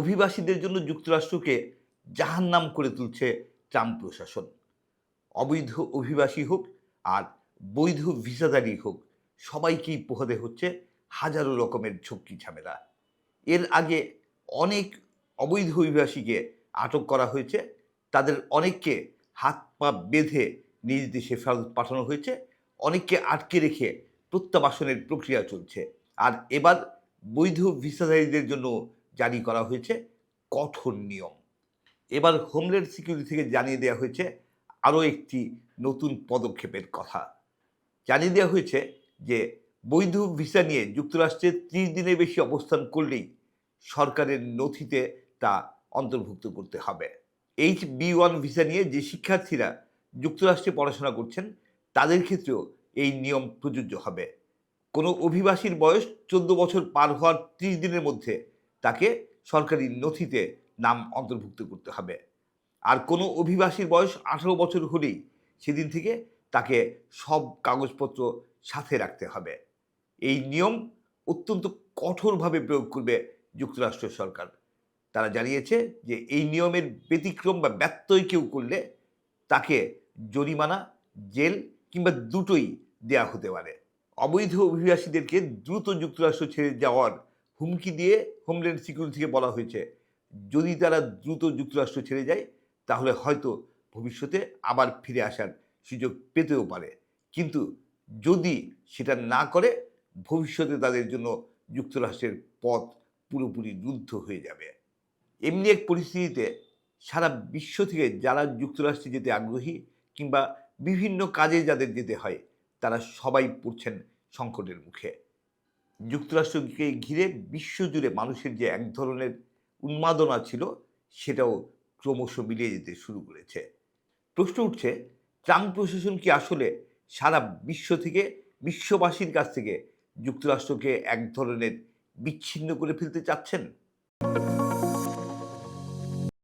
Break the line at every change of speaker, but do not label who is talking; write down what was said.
অভিবাসীদের জন্য যুক্তরাষ্ট্রকে জাহান্নাম করে তুলছে ট্রাম্প প্রশাসন। অবৈধ অভিবাসী হোক আর বৈধ ভিসাদারি হোক, সবাইকেই পোহাতে হচ্ছে হাজারো রকমের ঝক্কি ঝামেলা। এর আগে অনেক অবৈধ অভিবাসীকে আটক করা হয়েছে, তাদের অনেককে হাত পা বেঁধে নিজ দেশে ফেরত পাঠানো হয়েছে, অনেককে আটকে রেখে প্রত্যাবাসনের প্রক্রিয়া চলছে। আর এবার বৈধ ভিসাধারীদের জন্য জারি করা হয়েছে কঠোর নিয়ম। এবার হোমল্যান্ড সিকিউরিটি থেকে জানিয়ে দেওয়া হয়েছে আরও একটি নতুন পদক্ষেপের কথা। জানিয়ে দেওয়া হয়েছে যে, বৈধ ভিসা নিয়ে যুক্তরাষ্ট্রে ত্রিশ দিনের বেশি অবস্থান করলেই সরকারের নথিতে তা অন্তর্ভুক্ত করতে হবে। এইচ বি ওয়ান ভিসা নিয়ে যে শিক্ষার্থীরা যুক্তরাষ্ট্রে পড়াশোনা করছেন, তাদের ক্ষেত্রেও এই নিয়ম প্রযোজ্য হবে। কোনো অভিবাসীর বয়স চোদ্দ বছর পার হওয়ার ত্রিশ দিনের মধ্যে তাকে সরকারি নথিতে নাম অন্তর্ভুক্ত করতে হবে। আর কোনো অভিবাসীর বয়স আঠারো বছর হলেই সেদিন থেকে তাকে সব কাগজপত্র সাথে রাখতে হবে। এই নিয়ম অত্যন্ত কঠোরভাবে প্রয়োগ করবে যুক্তরাষ্ট্র সরকার। তারা জানিয়েছে যে এই নিয়মের ব্যতিক্রম বা ব্যত্যয় কেউ করলে তাকে জরিমানা, জেল কিংবা দুটোই দেয়া হতে পারে। অবৈধ অভিবাসীদেরকে দ্রুত যুক্তরাষ্ট্র ছেড়ে যাওয়ার হুমকি দিয়ে হোমল্যান্ড সিকিউরিটিকে বলা হয়েছে। যদি তারা দ্রুত যুক্তরাষ্ট্র ছেড়ে যায়, তাহলে হয়তো ভবিষ্যতে আবার ফিরে আসার সুযোগ পেতেও পারে। কিন্তু যদি সেটা না করে, ভবিষ্যতে তাদের জন্য যুক্তরাষ্ট্রের পথ পুরোপুরি রুদ্ধ হয়ে যাবে। এমনি এক পরিস্থিতিতে সারা বিশ্ব থেকে যারা যুক্তরাষ্ট্রে যেতে আগ্রহী কিংবা বিভিন্ন কাজে যাদের যেতে হয়, তারা সবাই পড়ছেন সংকটের মুখে। যুক্তরাষ্ট্রকে ঘিরে বিশ্বজুড়ে মানুষের যে এক ধরনের উন্মাদনা ছিল, সেটাও ক্রমশ মিলিয়ে যেতে শুরু করেছে। প্রশ্ন উঠছে, ট্রাম্প প্রশাসন কি আসলে সারা বিশ্ব থেকে, বিশ্ববাসীর কাছ থেকে যুক্তরাষ্ট্রকে এক ধরনের বিচ্ছিন্ন করে ফেলতে চাচ্ছেন?